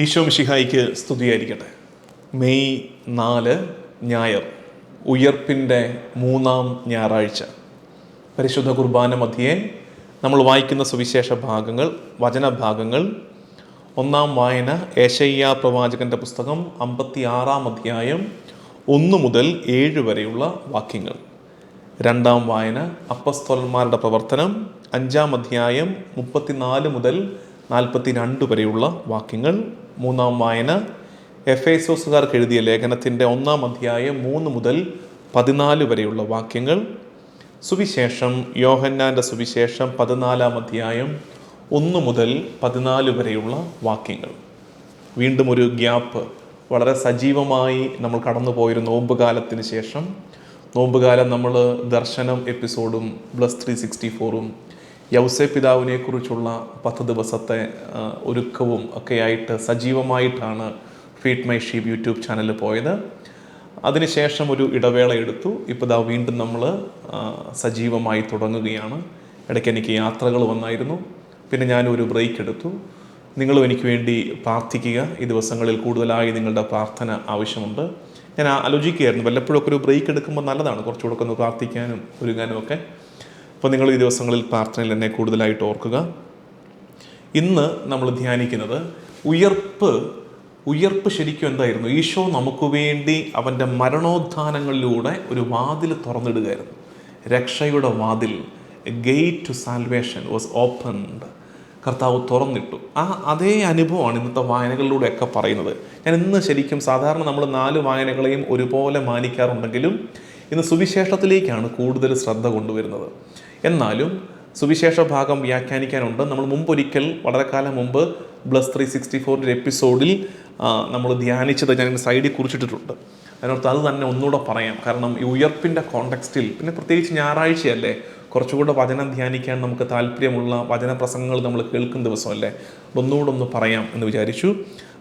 ഈശോ മിഷിഹായിക്ക് സ്തുതിയായിരിക്കട്ടെ. മെയ് നാല് ഞായർ ഉയർപ്പിന്റെ മൂന്നാം ഞായറാഴ്ച. പരിശുദ്ധ കുർബാന മധ്യേ നമ്മൾ വായിക്കുന്ന സുവിശേഷ ഭാഗങ്ങൾ വചനഭാഗങ്ങൾ ഒന്നാം വായന ഏശയ്യ പ്രവാചകന്റെ പുസ്തകം അമ്പത്തി ആറാം അധ്യായം ഒന്ന് മുതൽ ഏഴ് വരെയുള്ള വാക്യങ്ങൾ. രണ്ടാം വായന അപ്പസ്തോലന്മാരുടെ പ്രവർത്തനം അഞ്ചാം അധ്യായം മുപ്പത്തിനാല് മുതൽ നാൽപ്പത്തി രണ്ട് വരെയുള്ള വാക്യങ്ങൾ. മൂന്നാം വായന. എഫ് എസോസുകാർക്ക് എഴുതിയ ലേഖനത്തിന്റെ ഒന്നാം അധ്യായം മൂന്ന് മുതൽ പതിനാല് വരെയുള്ള വാക്യങ്ങൾ. സുവിശേഷം. യോഹന്നാന്റെ സുവിശേഷം പതിനാലാം അധ്യായം ഒന്ന് മുതൽ പതിനാല് വരെയുള്ള വാക്യങ്ങൾ. വീണ്ടും ഒരു ഗ്യാപ്പ്. വളരെ സജീവമായി നമ്മൾ കടന്നു പോയൊരു നോമ്പുകാലത്തിന് ശേഷം. നോമ്പുകാലം നമ്മൾ ദർശനം എപ്പിസോഡും പ്ലസ് ത്രീ സിക്സ്റ്റി ഫോറും യൗസെ പിതാവിനെക്കുറിച്ചുള്ള പത്ത് ദിവസത്തെ ഒരുക്കവും ഒക്കെയായിട്ട് സജീവമായിട്ടാണ് feed my sheep YouTube channel പോയത്. അതിനുശേഷം ഒരു ഇടവേള എടുത്തു. ഇപ്പോൾ ദാ വീണ്ടും നമ്മൾ സജീവമായി തുടങ്ങുകയാണ്. ഇടയ്ക്ക് എനിക്ക് യാത്രകൾ വന്നായിരുന്നു. പിന്നെ ഞാനൊരു ബ്രേക്ക് എടുത്തു. നിങ്ങളും എനിക്ക് വേണ്ടി പ്രാർത്ഥിക്കുക. ഈ ദിവസങ്ങളിൽ കൂടുതലായി നിങ്ങളുടെ പ്രാർത്ഥന ആവശ്യമുണ്ട്. ഞാൻ ആലോചിക്കുകയായിരുന്നു. വല്ലപ്പോഴൊക്കെ ഒരു ബ്രേക്ക് എടുക്കുമ്പോൾ നല്ലതാണ്. കുറച്ചുകൂടെ ഒന്ന് പ്രാർത്ഥിക്കാനും ഒരുങ്ങാനും ഒക്കെ. അപ്പോൾ നിങ്ങൾ ഈ ദിവസങ്ങളിൽ പ്രാർത്ഥനയിൽ എന്നെ കൂടുതലായിട്ട് ഓർക്കുക. ഇന്ന് നമ്മൾ ധ്യാനിക്കുന്നത് ഉയർപ്പ് ഉയർപ്പ് ശരിക്കും എന്തായിരുന്നു? ഈശോ നമുക്ക് വേണ്ടി അവന്റെ മരണോത്ഥാനങ്ങളിലൂടെ ഒരു വാതിൽ തുറന്നിടുകയായിരുന്നു. രക്ഷയുടെ വാതിൽ gate to salvation was opened കർത്താവ് തുറന്നിട്ടു. ആ അതേ അനുഭവമാണ് ഇന്നത്തെ വായനകളിലൂടെയൊക്കെ പറയുന്നത്. ഞാൻ ഇന്ന് ശരിക്കും സാധാരണ നമ്മൾ നാല് വായനകളെയും ഒരുപോലെ മാനിക്കാറുണ്ടെങ്കിലും ഇന്ന് സുവിശേഷത്തിലേക്കാണ് കൂടുതൽ ശ്രദ്ധ കൊണ്ടുവരുന്നത്. എന്നാലും സുവിശേഷ ഭാഗം വ്യാഖ്യാനിക്കാനുണ്ട്. നമ്മൾ മുമ്പൊരിക്കൽ വളരെ കാലം മുമ്പ് ബ്ലസ് ത്രീ സിക്സ്റ്റി ഫോറിന്റെ എപ്പിസോഡിൽ നമ്മൾ ധ്യാനിച്ചത് ഞാൻ സൈഡിൽ കുറിച്ചിട്ടിട്ടുണ്ട്. അതിനകത്ത് അത് തന്നെ ഒന്നുകൂടെ പറയാം. കാരണം ഈ ഉയർപ്പിന്റെ കോണ്ടെക്സ്റ്റിൽ പിന്നെ പ്രത്യേകിച്ച് ഞായറാഴ്ചയല്ലേ കുറച്ചുകൂടെ വചനം ധ്യാനിക്കാൻ നമുക്ക് താല്പര്യമുള്ള വചന പ്രസംഗങ്ങൾ നമ്മൾ കേൾക്കുന്ന ദിവസമല്ലേ ഒന്നുകൂടെ ഒന്ന് പറയാം എന്ന് വിചാരിച്ചു.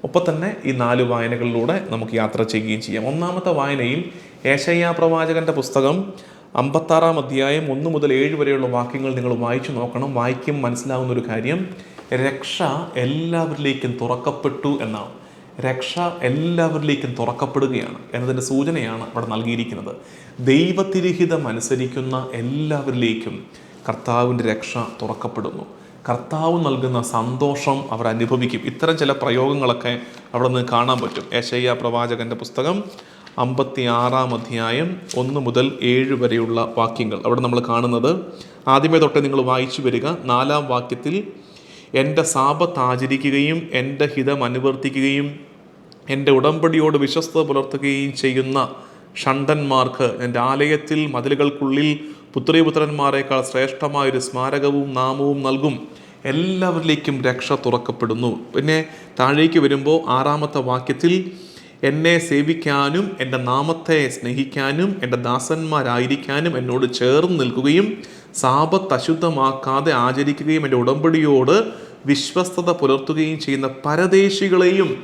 ഒപ്പം തന്നെ ഈ നാല് വായനകളിലൂടെ നമുക്ക് യാത്ര ചെയ്യുകയും ചെയ്യാം. ഒന്നാമത്തെ വായനയിൽ ഏഷയ്യ പ്രവാചകന്റെ പുസ്തകം അമ്പത്താറാം അധ്യായം ഒന്ന് മുതൽ ഏഴ് വരെയുള്ള വാക്യങ്ങൾ നിങ്ങൾ വായിച്ചു നോക്കണം. വായിക്കും മനസ്സിലാവുന്ന ഒരു കാര്യം രക്ഷ എല്ലാവരിലേക്കും തുറക്കപ്പെട്ടു എന്നാണ്. രക്ഷ എല്ലാവരിലേക്കും തുറക്കപ്പെടുകയാണ് എന്നതിന്റെ സൂചനയാണ് അവിടെ നൽകിയിരിക്കുന്നത്. ദൈവത്തിരഹിതം അനുസരിക്കുന്ന എല്ലാവരിലേക്കും കർത്താവിന്റെ രക്ഷ തുറക്കപ്പെടുന്നു. കർത്താവ് നൽകുന്ന സന്തോഷം അവർ അനുഭവിക്കും. ഇത്തരം ചില പ്രയോഗങ്ങളൊക്കെ അവിടെ നിന്ന് കാണാൻ പറ്റും. ഏശയ്യ പ്രവാചകന്റെ പുസ്തകം അമ്പത്തി ആറാം അധ്യായം ഒന്ന് മുതൽ ഏഴ് വരെയുള്ള വാക്യങ്ങൾ. അവിടെ നമ്മൾ കാണുന്നത് ആദ്യമേ തൊട്ട് നിങ്ങൾ വായിച്ചു വരിക നാലാം വാക്യത്തിൽ എന്റെ സാപത്ത് ആചരിക്കുകയും എന്റെ ഹിതം അനുവർത്തിക്കുകയും എന്റെ ഉടമ്പടിയോട് വിശ്വസ്ത പുലർത്തുകയും ചെയ്യുന്ന ഷണ്ടന്മാർക്ക് എന്റെ ആലയത്തിൽ മതിലുകൾക്കുള്ളിൽ പുത്രിപുത്രന്മാരെക്കാൾ ശ്രേഷ്ഠമായൊരു സ്മാരകവും നാമവും നൽകും. എല്ലാവരിലേക്കും രക്ഷ തുറക്കപ്പെടുന്നു. പിന്നെ താഴേക്ക് വരുമ്പോൾ ആറാമത്തെ വാക്യത്തിൽ എന്നെ സേവിക്കാനും എന്റെ നാമത്തെ സ്നേഹിക്കാനും എന്റെ ദാസന്മാരായിരിക്കാനും എന്നോട് ചേർന്ന് നിൽക്കുകയും സാപത്ത് അശുദ്ധമാക്കാതെ ആചരിക്കുകയും എന്റെ ഉടമ്പടിയോട് വിശ്വസ്തത പുലർത്തുകയും ചെയ്യുന്ന പരദേശികളെയും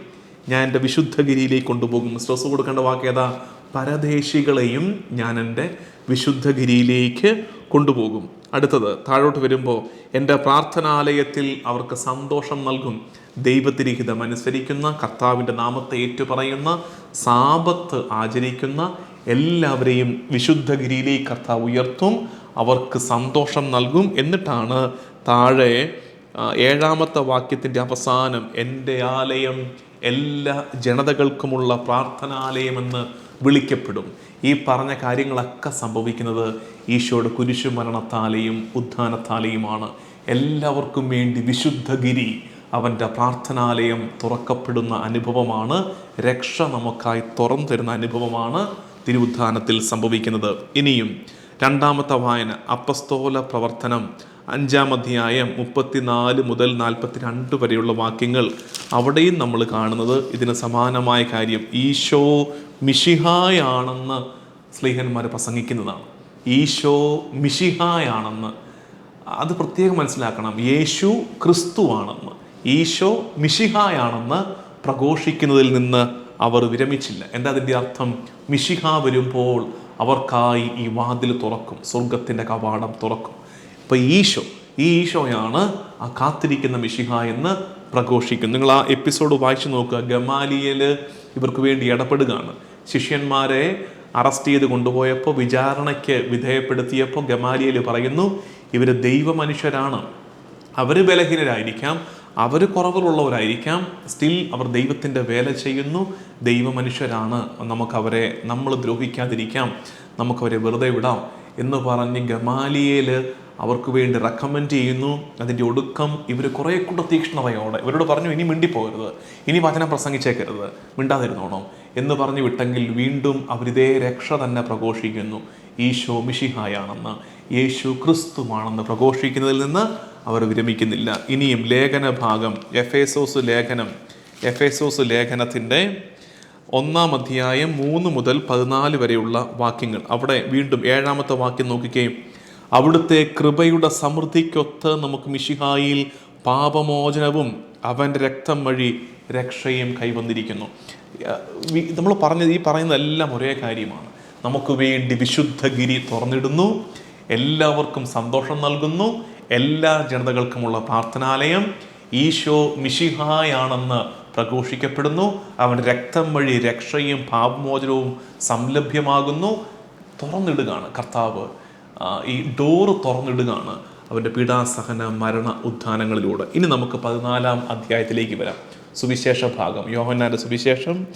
ഞാൻ എന്റെ വിശുദ്ധഗിരിയിലേക്ക് കൊണ്ടുപോകും. സ്ട്രെസ് കൊടുക്കേണ്ട വാക്ക് ഏതാ? പരദേശികളെയും ഞാൻ എന്റെ വിശുദ്ധഗിരിയിലേക്ക് കൊണ്ടുപോകും. അടുത്തത് താഴോട്ട് വരുമ്പോൾ എന്റെ പ്രാർത്ഥനാലയത്തിൽ അവർക്ക് സന്തോഷം നൽകും. ദൈവത്തിരിഹിതം അനുസരിക്കുന്ന കർത്താവിന്റെ നാമത്തെ ഏറ്റുപറയുന്ന സാപത്ത് ആചരിക്കുന്ന എല്ലാവരെയും വിശുദ്ധഗിരിയിലേക്ക് കർത്താവ് ഉയർത്തും അവർക്ക് സന്തോഷം നൽകും എന്നിട്ടാണ് താഴെ ഏഴാമത്തെ വാക്യത്തിന്റെ അവസാനം എന്റെ ആലയം എല്ലാ ജനതകൾക്കുമുള്ള പ്രാർത്ഥനാലയമെന്ന് വിളിക്കപ്പെടും. ഈ പറഞ്ഞ കാര്യങ്ങളൊക്കെ സംഭവിക്കുന്നത് ഈശോയുടെ കുരിശു മരണത്താലെയും ഉത്ഥാനത്താലെയുമാണ് എല്ലാവർക്കും വേണ്ടി വിശുദ്ധഗിരി അവന്റെ പ്രാർത്ഥനാലയം തുറക്കപ്പെടുന്ന അനുഭവമാണ്. രക്ഷ നമുക്കായി തുറന്നു തരുന്ന അനുഭവമാണ് തിരുവുദ്ധാനത്തിൽ സംഭവിക്കുന്നത്. ഇനിയും രണ്ടാമത്തെ വായന അപ്പസ്തോല പ്രവർത്തനം അഞ്ചാം അധ്യായം മുപ്പത്തിനാല് മുതൽ നാൽപ്പത്തിരണ്ട് വരെയുള്ള വാക്യങ്ങൾ അവിടെയും നമ്മൾ കാണുന്നത്. ഇതിന് സമാനമായ കാര്യം ഈശോ മിഷിഹായാണെന്ന് സ്ലീഹന്മാർ പ്രസംഗിക്കുന്നതാണ്. ഈശോ മിഷിഹായാണെന്ന് അത് പ്രത്യേകം മനസ്സിലാക്കണം. യേശു ക്രിസ്തുവാണെന്ന്. ഈശോ മിഷിഹായാണെന്ന് പ്രഘോഷിക്കുന്നതിൽ നിന്ന് അവർ വിരമിച്ചില്ല. എന്താ അതിന്റെ അർത്ഥം? മിഷിഹ വരുമ്പോൾ അവർക്കായി ഈ വാതിൽ തുറക്കും സ്വർഗത്തിന്റെ കവാടം തുറക്കും. ഇപ്പം ഈശോ ഈ ഈശോയാണ് ആ കാത്തിരിക്കുന്ന മിഷിഹ എന്ന് പ്രഘോഷിക്കും നിങ്ങൾ ആ എപ്പിസോഡ് വായിച്ചു നോക്കുക. ഗമാലിയൽ ഇവർക്ക് വേണ്ടി ഇടപെടുകയാണ്. ശിഷ്യന്മാരെ അറസ്റ്റ് ചെയ്ത് കൊണ്ടുപോയപ്പോൾ വിചാരണയ്ക്ക് വിധേയപ്പെടുത്തിയപ്പോൾ ഗമാലിയൽ പറയുന്നു ഇവർ ദൈവമനുഷ്യരാണ്. അവർ ബലഹീനരായിരിക്കാം. അവർ കുറവുള്ളവരായിരിക്കാം സ്റ്റിൽ അവർ ദൈവത്തിന്റെ വേല ചെയ്യുന്നു. ദൈവമനുഷ്യരാണ്. നമുക്കവരെ നമ്മൾ ദ്രോഹിക്കാതിരിക്കാം. നമുക്കവരെ വെറുതെ വിടാം എന്ന് പറഞ്ഞ് ഗമാലിയേൽ അവർക്ക് വേണ്ടി റെക്കമെൻഡ് ചെയ്യുന്നു. അതിന്റെ ഒടുക്കം ഇവർ കുറേ കൂടെ തീക്ഷ്ണതയോടെ ഇവരോട് പറഞ്ഞു ഇനി മിണ്ടിപ്പോകരുത്. ഇനി വചനം പ്രസംഗിച്ചേക്കരുത്. മിണ്ടാതിരുന്നോണം. എന്ന് പറഞ്ഞു വിട്ടെങ്കിൽ വീണ്ടും അവരിതേ രക്ഷ തന്നെ പ്രഘോഷിക്കുന്നു. ഈശോ മിഷിഹായാണെന്ന് യേശു ക്രിസ്തുവാണെന്ന് പ്രഘോഷിക്കുന്നതിൽ നിന്ന് അവർ വിരമിക്കുന്നില്ല. ഇനിയും ലേഖന ഭാഗം എഫേസോസ് ലേഖനം എഫേസോസ് ലേഖനത്തിന്റെ ഒന്നാം അധ്യായം മൂന്ന് മുതൽ പതിനാല് വരെയുള്ള വാക്യങ്ങൾ. അവിടെ വീണ്ടും ഏഴാമത്തെ വാക്യം നോക്കുകയും അവിടുത്തെ കൃപയുടെ സമൃദ്ധിക്കൊത്ത് നമുക്ക് മിഷിഹായിൽ പാപമോചനവും അവന്റെ രക്തം വഴി രക്ഷയും കൈവന്നിരിക്കുന്നു. നമ്മൾ പറഞ്ഞത് ഈ പറയുന്നതെല്ലാം ഒരേ കാര്യമാണ്. നമുക്ക് വേണ്ടി വിശുദ്ധഗിരി തുറന്നിടുന്നു എല്ലാവർക്കും സന്തോഷം നൽകുന്നു എല്ലാ ജനതകൾക്കുമുള്ള പ്രാർത്ഥനാലയം ഈശോ മിഷിഹായാണെന്ന് പ്രഘോഷിക്കപ്പെടുന്നു. അവന്റെ രക്തം വഴി രക്ഷയും പാപമോചനവും സംലഭ്യമാകുന്നു. തുറന്നിടുകയാണ്. കർത്താവ് ഈ ഡോറ് തുറന്നിടുകയാണ് അവന്റെ പീഡാസഹന മരണ ഉദ്ധാനങ്ങളിലൂടെ ഇനി നമുക്ക് പതിനാലാം അധ്യായത്തിലേക്ക് വരാം. സുവിശേഷ ഭാഗം. യോഹന്നാന്റെ സുവിശേഷം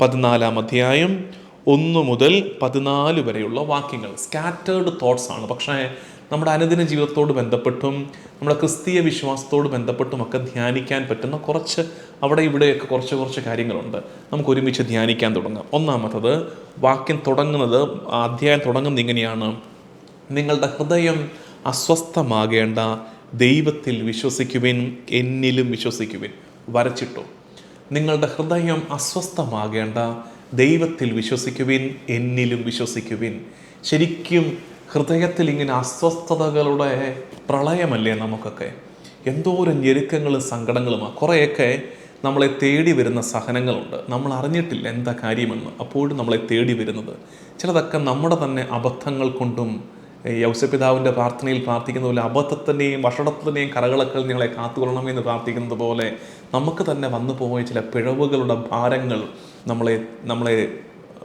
പതിനാലാം അധ്യായം ഒന്ന് മുതൽ പതിനാല് വരെയുള്ള വാക്യങ്ങൾ. സ്കാറ്റേർഡ് തോട്ട്സ് ആണ്. പക്ഷേ നമ്മുടെ അനുദിന ജീവിതത്തോട് ബന്ധപ്പെട്ടും നമ്മുടെ ക്രിസ്തീയ വിശ്വാസത്തോട് ബന്ധപ്പെട്ടും ഒക്കെ ധ്യാനിക്കാൻ പറ്റുന്ന കുറച്ച് അവിടെ ഇവിടെയൊക്കെ കുറച്ച് കുറച്ച് കാര്യങ്ങളുണ്ട്. നമുക്ക് ഒരുമിച്ച് ധ്യാനിക്കാൻ തുടങ്ങാം. ഒന്നാമത്തത് വാക്യം തുടങ്ങുന്നത് അധ്യായം തുടങ്ങുന്നത് ഇങ്ങനെയാണ്. നിങ്ങളുടെ ഹൃദയം അസ്വസ്ഥമാകേണ്ട ദൈവത്തിൽ വിശ്വസിക്കുവിൻ എന്നിലും വിശ്വസിക്കുവിൻ. വരച്ചിട്ടു. നിങ്ങളുടെ ഹൃദയം അസ്വസ്ഥമാകേണ്ട ദൈവത്തിൽ വിശ്വസിക്കുവിൻ എന്നിലും വിശ്വസിക്കുവിൻ. ശരിക്കും ഹൃദയത്തിൽ ഇങ്ങനെ അസ്വസ്ഥതകളുടെ പ്രളയമല്ലേ നമുക്കൊക്കെ? എന്തോരം ഞെരുക്കങ്ങളും സങ്കടങ്ങളുമാണ് കുറേയൊക്കെ നമ്മളെ തേടി വരുന്ന സഹനങ്ങളുണ്ട്. നമ്മൾ അറിഞ്ഞിട്ടില്ല എന്താ കാര്യമെന്ന്. അപ്പോഴും നമ്മളെ തേടി വരുന്നത്. ചിലതൊക്കെ നമ്മുടെ തന്നെ അബദ്ധങ്ങൾ കൊണ്ടും യൗസപിതാവിന്റെ പ്രാർത്ഥനയിൽ പ്രാർത്ഥിക്കുന്ന പോലെ അബദ്ധത്തിന്റെയും വഷടത്തിന്റെയും കറകളൊക്കെ ഞങ്ങളെ കാത്തുകൊള്ളണമെന്ന് പ്രാർത്ഥിക്കുന്നത് പോലെ നമുക്ക് തന്നെ വന്നു പോയ ചില പിഴവുകളുടെ ഭാരങ്ങൾ നമ്മളെ നമ്മളെ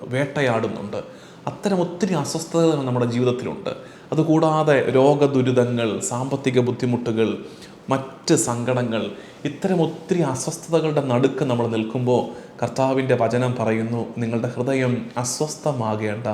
വേട്ടയാടുന്നുണ്ട്. അത്തരം ഒത്തിരി അസ്വസ്ഥതകൾ നമ്മുടെ ജീവിതത്തിലുണ്ട്. അതുകൂടാതെ രോഗദുരിതങ്ങൾ സാമ്പത്തിക ബുദ്ധിമുട്ടുകൾ മറ്റ് സങ്കടങ്ങൾ ഇത്തരം ഒത്തിരി അസ്വസ്ഥതകളുടെ നടുക്ക് നമ്മൾ നിൽക്കുമ്പോൾ കർത്താവിന്റെ വചനം പറയുന്നു നിങ്ങളുടെ ഹൃദയം അസ്വസ്ഥമാകേണ്ട.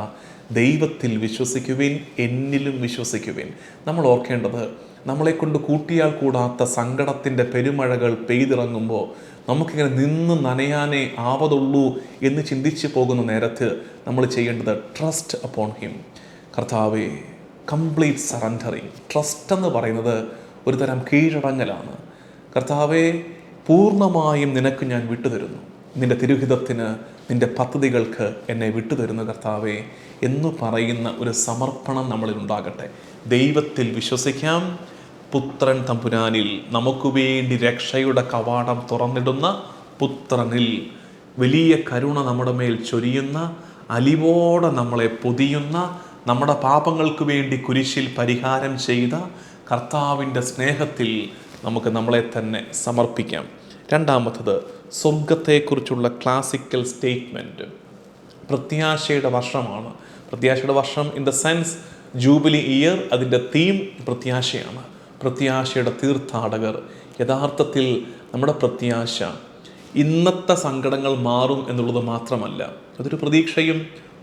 ദൈവത്തിൽ വിശ്വസിക്കുവിൻ എന്നിലും വിശ്വസിക്കുവിൻ. നമ്മൾ ഓർക്കേണ്ടത് നമ്മളെക്കൊണ്ട് കൂട്ടിയാൽ കൂടാത്ത സങ്കടത്തിന്റെ പെരുമഴകൾ പെയ്തിറങ്ങുമ്പോൾ നമുക്കിങ്ങനെ നിന്ന് നനയാനേ ആവതുള്ളൂ എന്ന് ചിന്തിച്ച് പോകുന്ന നേരത്ത് നമ്മൾ ചെയ്യേണ്ടത് ട്രസ്റ്റ് അപ്പോൺ ഹിം കർത്താവെ കംപ്ലീറ്റ് സറണ്ടറിങ് ട്രസ്റ്റ് എന്ന് പറയുന്നത് ഒരു തരം കീഴടങ്ങലാണ്. കർത്താവെ പൂർണമായും നിനക്ക് ഞാൻ വിട്ടുതരുന്നു. നിന്റെ തിരുഹിതത്തിന് നിന്റെ പദ്ധതികൾക്ക് എന്നെ വിട്ടുതരുന്നു കർത്താവെ എന്ന് പറയുന്ന ഒരു സമർപ്പണം നമ്മളിൽ ഉണ്ടാകട്ടെ. ദൈവത്തിൽ വിശ്വസിക്കാം. പുത്രൻ തമ്പുരാനിൽ നമുക്ക് വേണ്ടി രക്ഷയുടെ കവാടം തുറന്നിടുന്ന പുത്രനിൽ വലിയ കരുണ നമ്മുടെ മേൽ ചൊരിയുന്ന അലിവോടെ നമ്മളെ പൊതിയുന്ന നമ്മുടെ പാപങ്ങൾക്ക് വേണ്ടി കുരിശിൽ പരിഹാരം ചെയ്ത കർത്താവിന്റെ സ്നേഹത്തിൽ നമുക്ക് നമ്മളെ തന്നെ സമർപ്പിക്കാം. രണ്ടാമത്തത് സ്വർഗത്തെക്കുറിച്ചുള്ള ക്ലാസിക്കൽ സ്റ്റേറ്റ്മെന്റ് പ്രത്യാശയുടെ വർഷമാണ്. പ്രത്യാശയുടെ വർഷം in the sense jubilee year അതിന്റെ തീം പ്രത്യാശയാണ്. പ്രത്യാശയുടെ തീർത്ഥാടകർ. യഥാർത്ഥത്തിൽ നമ്മുടെ പ്രത്യാശ ഇന്നത്തെ സങ്കടങ്ങൾ മാറും എന്നുള്ളത് മാത്രമല്ല. അതൊരു പ്രതീക്ഷയും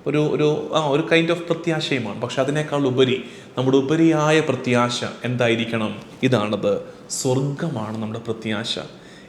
ഒരു ഒരു ആ ഒരു കൈൻഡ് ഓഫ് പ്രത്യാശയുമാണ്. പക്ഷെ അതിനേക്കാൾ ഉപരി നമ്മുടെ ഉപരിയായ പ്രത്യാശ എന്തായിരിക്കണം? ഇതാണത്. സ്വർഗമാണ് നമ്മുടെ പ്രത്യാശ.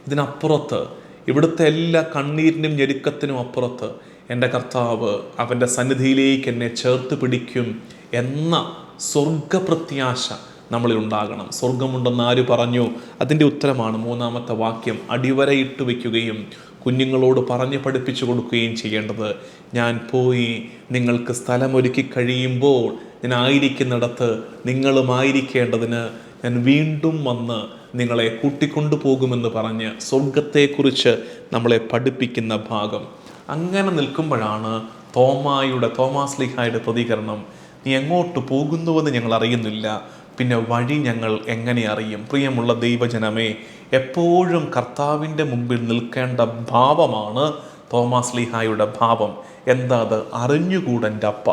ഇതിനപ്പുറത്ത് ഇവിടുത്തെ എല്ലാ കണ്ണീരിനും ഞെരുക്കത്തിനും അപ്പുറത്ത് എന്റെ കർത്താവ് അവന്റെ സന്നിധിയിലേക്ക് എന്നെ ചേർത്ത് പിടിക്കും എന്ന സ്വർഗപ്രത്യാശ നമ്മളിൽ ഉണ്ടാകണം. സ്വർഗമുണ്ടെന്ന് ആര് പറഞ്ഞു? അതിന്റെ ഉത്തരമാണ് മൂന്നാമത്തെ വാക്യം. അടിവരയിട്ട് വയ്ക്കുകയും കുഞ്ഞുങ്ങളോട് പറഞ്ഞ് പഠിപ്പിച്ചു കൊടുക്കുകയും ചെയ്യേണ്ടത്. ഞാൻ പോയി നിങ്ങൾക്ക് സ്ഥലമൊരുക്കി കഴിയുമ്പോൾ ഞാൻ ആയിരിക്കുന്നിടത്ത് നിങ്ങളും നിങ്ങളുമായിരിക്കേണ്ടതിന് ഞാൻ വീണ്ടും വന്ന് നിങ്ങളെ കൂട്ടിക്കൊണ്ടു പോകുമെന്ന് പറഞ്ഞ് സ്വർഗത്തെക്കുറിച്ച് നമ്മളെ പഠിപ്പിക്കുന്ന ഭാഗം. അങ്ങനെ നിൽക്കുമ്പോഴാണ് തോമായുടെ തോമാസ് ലിഹായുടെ പ്രതികരണം. നീ എങ്ങോട്ട് പോകുന്നുവെന്ന് ഞങ്ങൾ അറിയുന്നില്ല. പിന്നെ വഴി ഞങ്ങൾ എങ്ങനെ അറിയും? പ്രിയമുള്ള ദൈവജനമേ എപ്പോഴും കർത്താവിന്റെ മുമ്പിൽ നിൽക്കേണ്ട ഭാവമാണ് തോമസ് ലീഹായുടെ ഭാവം. എന്താ അത്? അറിഞ്ഞുകൂടെന്റെ അപ്പ.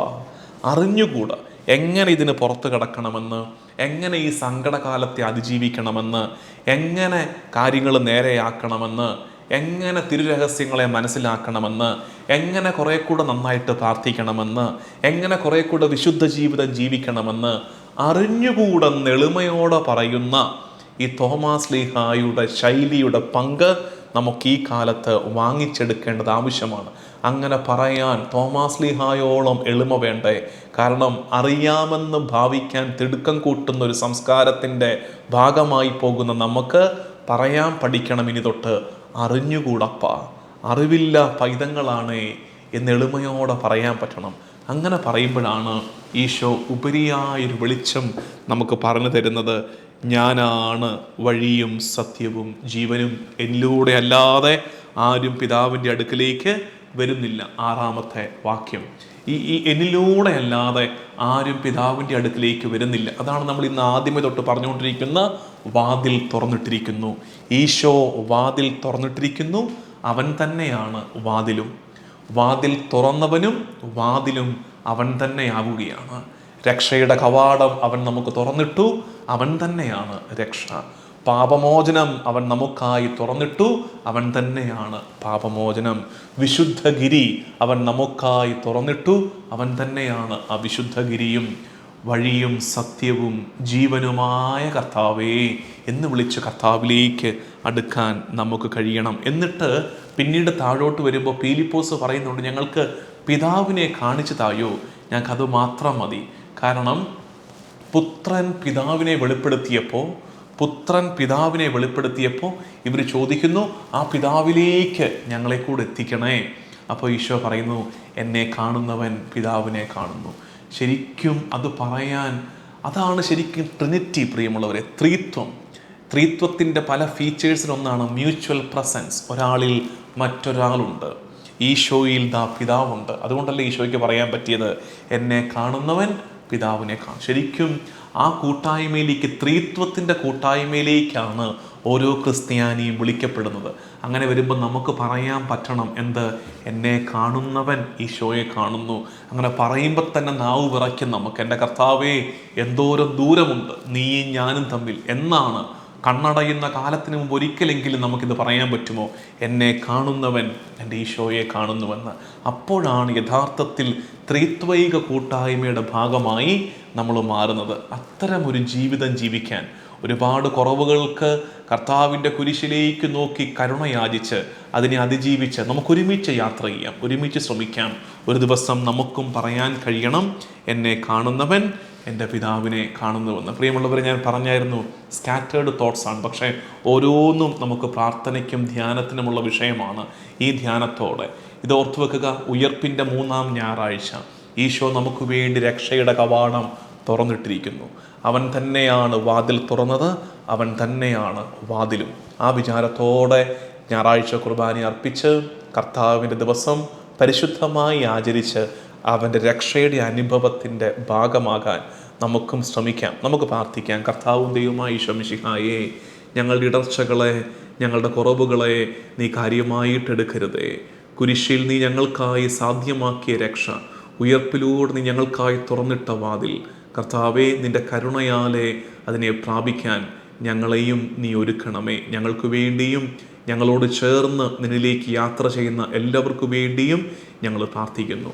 അറിഞ്ഞുകൂട. എങ്ങനെ ഇതിന് പുറത്തു കിടക്കണമെന്ന്? എങ്ങനെ ഈ സങ്കടകാലത്തെ അതിജീവിക്കണമെന്ന്? എങ്ങനെ കാര്യങ്ങൾ നേരെയാക്കണമെന്ന്? എങ്ങനെ തിരുരഹസ്യങ്ങളെ മനസ്സിലാക്കണമെന്ന്? എങ്ങനെ കുറേ കൂടെ നന്നായിട്ട് പ്രാർത്ഥിക്കണമെന്ന്? എങ്ങനെ കുറേ കൂടെ വിശുദ്ധ ജീവിതം ജീവിക്കണമെന്ന്? അറിഞ്ഞുകൂടെന്ന് എളിമയോടെ പറയുന്ന ഈ തോമാസ് ലീഹായുടെ ശൈലിയുടെ പങ്ക് നമുക്ക് ഈ കാലത്ത് വാങ്ങിച്ചെടുക്കേണ്ടത് ആവശ്യമാണ്. അങ്ങനെ പറയാൻ തോമാസ് ലീഹായോളം എളിമ വേണ്ടേ? കാരണം അറിയാമെന്ന് ഭാവിക്കാൻ തിടുക്കം കൂട്ടുന്ന ഒരു സംസ്കാരത്തിന്റെ ഭാഗമായി പോകുന്ന നമുക്ക് പറയാൻ പഠിക്കണം ഇനി തൊട്ട്. അറിഞ്ഞുകൂടപ്പ. അറിവില്ല പൈതങ്ങളാണേ എന്ന് എളിമയോടെ പറയാൻ പറ്റണം. അങ്ങനെ പറയുമ്പോഴാണ് ഈശോ ഉപരിയായൊരു വെളിച്ചം നമുക്ക് പറഞ്ഞു തരുന്നത്. ഞാനാണ് വഴിയും സത്യവും ജീവനും എന്നിലൂടെ അല്ലാതെ ആരും പിതാവിന്റെ അടുക്കിലേക്ക് വരുന്നില്ല. ആറാമത്തെ വാക്യം. ഈ ഈ എന്നിലൂടെ അല്ലാതെ ആരും പിതാവിന്റെ അടുക്കിലേക്ക് വരുന്നില്ല. അതാണ് നമ്മൾ ഇന്ന് ആദ്യമേ തൊട്ട് പറഞ്ഞുകൊണ്ടിരിക്കുന്ന വാതിൽ തുറന്നിട്ടിരിക്കുന്നു. ഈശോ വാതിൽ തുറന്നിട്ടിരിക്കുന്നു. അവൻ തന്നെയാണ് വാതിലും. വാതിൽ തുറന്നവനും വാതിലും അവൻ തന്നെയാവുകയാണ്. രക്ഷയുടെ കവാടം അവൻ നമുക്ക് തുറന്നിട്ടു അവൻ തന്നെയാണ് രക്ഷ. പാപമോചനം അവൻ നമുക്കായി തുറന്നിട്ടു അവൻ തന്നെയാണ് പാപമോചനം. വിശുദ്ധഗിരി അവൻ നമുക്കായി തുറന്നിട്ടു അവൻ തന്നെയാണ് ആ വിശുദ്ധഗിരിയും വഴിയും സത്യവും ജീവനുമായ കർത്താവേ എന്ന് വിളിച്ച് കർത്താവിലേക്ക് അടുക്കാൻ നമുക്ക് കഴിയണം. എന്നിട്ട് പിന്നീട് താഴോട്ട് വരുമ്പോൾ പീലിപ്പോസ് പറയുന്നുണ്ട് ഞങ്ങൾക്ക് പിതാവിനെ കാണിച്ചു തായോ? ഞങ്ങൾക്ക് അത് മാത്രം മതി. കാരണം പുത്രൻ പിതാവിനെ വെളിപ്പെടുത്തിയപ്പോൾ പുത്രൻ പിതാവിനെ വെളിപ്പെടുത്തിയപ്പോൾ ഇവർ ചോദിക്കുന്നു ആ പിതാവിലേക്ക് ഞങ്ങളെ കൂടെ എത്തിക്കണേ. അപ്പോൾ ഈശോ പറയുന്നു എന്നെ കാണുന്നവൻ പിതാവിനെ കാണുന്നു. ശരിക്കും അത് പറയാൻ അതാണ് ശരിക്കും ട്രിനിറ്റി പ്രിയമുള്ളവരെ ത്രീത്വം. ത്രീത്വത്തിന്റെ പല ഫീച്ചേഴ്സിലൊന്നാണ് മ്യൂച്വൽ പ്രസൻസ് ഒരാളിൽ മറ്റൊരാളുണ്ട്. ഈശോയിൽ ദാ പിതാവുണ്ട്. അതുകൊണ്ടല്ലേ ഈശോയ്ക്ക് പറയാൻ പറ്റിയത്? എന്നെ കാണുന്നവൻ പിതാവിനെ കാണും. ശരിക്കും ആ കൂട്ടായ്മയിലേക്ക് ത്രീത്വത്തിന്റെ കൂട്ടായ്മയിലേക്കാണ് ഓരോ ക്രിസ്ത്യാനിയും വിളിക്കപ്പെടുന്നത്. അങ്ങനെ വരുമ്പോൾ നമുക്ക് പറയാൻ പറ്റണം എന്ത്? എന്നെ കാണുന്നവൻ ഈശോയെ കാണുന്നു. അങ്ങനെ പറയുമ്പോൾ തന്നെ നാവ് വിറയ്ക്കും നമുക്ക്. എന്റെ കർത്താവേ എന്തോരം ദൂരമുണ്ട്. നീയും ഞാനും തമ്മിൽ. എന്നാണ് കണ്ണടയുന്ന കാലത്തിന് മുമ്പ് ഒരിക്കലെങ്കിലും നമുക്കിത് പറയാൻ പറ്റുമോ? എന്നെ കാണുന്നവൻ എന്റെ ഈശോയെ കാണുന്നുവെന്ന്. അപ്പോഴാണ് യഥാർത്ഥത്തിൽ ത്രിത്വൈക കൂട്ടായ്മയുടെ ഭാഗമായി നമ്മൾ മാറുന്നത്. അത്തരം ഒരു ജീവിതം ജീവിക്കാൻ ഒരുപാട് കുറവുകൾക്ക് കർത്താവിന്റെ കുരിശിലേക്ക് നോക്കി കരുണയാചിച്ച് അതിനെ അതിജീവിച്ച് നമുക്ക് ഒരുമിച്ച് യാത്ര ചെയ്യാം ഒരുമിച്ച് ശ്രമിക്കാം. ഒരു ദിവസം നമുക്കും പറയാൻ കഴിയണം എന്നെ കാണുന്നവൻ എന്റെ പിതാവിനെ കാണുന്നുവെന്ന്. പ്രിയമുള്ളവരെ ഞാൻ പറഞ്ഞായിരുന്നു സ്കാറ്റേർഡ് തോട്ട്സ് ആണ്. പക്ഷേ ഓരോന്നും നമുക്ക് പ്രാർത്ഥനയ്ക്കും ധ്യാനത്തിനുമുള്ള വിഷയമാണ് ഈ ധ്യാനത്തോടെ. ഇത് ഓർത്തു വെക്കുക ഉയർപ്പിന്റെ മൂന്നാം ഞായറാഴ്ച. ഈശോ നമുക്ക് വേണ്ടി രക്ഷയുടെ കവാടം തുറന്നിട്ടിരിക്കുന്നു. അവൻ തന്നെയാണ് വാതിൽ തുറന്നത് അവൻ തന്നെയാണ് വാതിലും. ആ വിചാരത്തോടെ ഞായറാഴ്ച കുർബാന അർപ്പിച്ച് കർത്താവിന്റെ ദിവസം പരിശുദ്ധമായി ആചരിച്ച് അവന്റെ രക്ഷയുടെ അനുഭവത്തിന്റെ ഭാഗമാകാൻ നമുക്കും ശ്രമിക്കാം. നമുക്ക് പ്രാർത്ഥിക്കാം. കർത്താവും ദൈവമായി ശമിഷിഹായേ ഞങ്ങളുടെ ഇടർച്ചകളെ ഞങ്ങളുടെ കുറവുകളെ നീ കാര്യമായിട്ട് എടുക്കരുതേ കുരിശിൽ നീ ഞങ്ങൾക്കായി സാധ്യമാക്കിയ രക്ഷ ഉയർപ്പിലൂടെ നീ ഞങ്ങൾക്കായി തുറന്നിട്ട വാതിൽ. കർത്താവെ നിന്റെ കരുണയാലെ അതിനെ പ്രാപിക്കാൻ ഞങ്ങളെയും നീ ഒരുക്കണമേ. ഞങ്ങൾക്ക് വേണ്ടിയും ഞങ്ങളോട് ചേർന്ന് നിന്നിലേക്ക് യാത്ര ചെയ്യുന്ന എല്ലാവർക്കു വേണ്ടിയും ഞങ്ങൾ പ്രാർത്ഥിക്കുന്നു.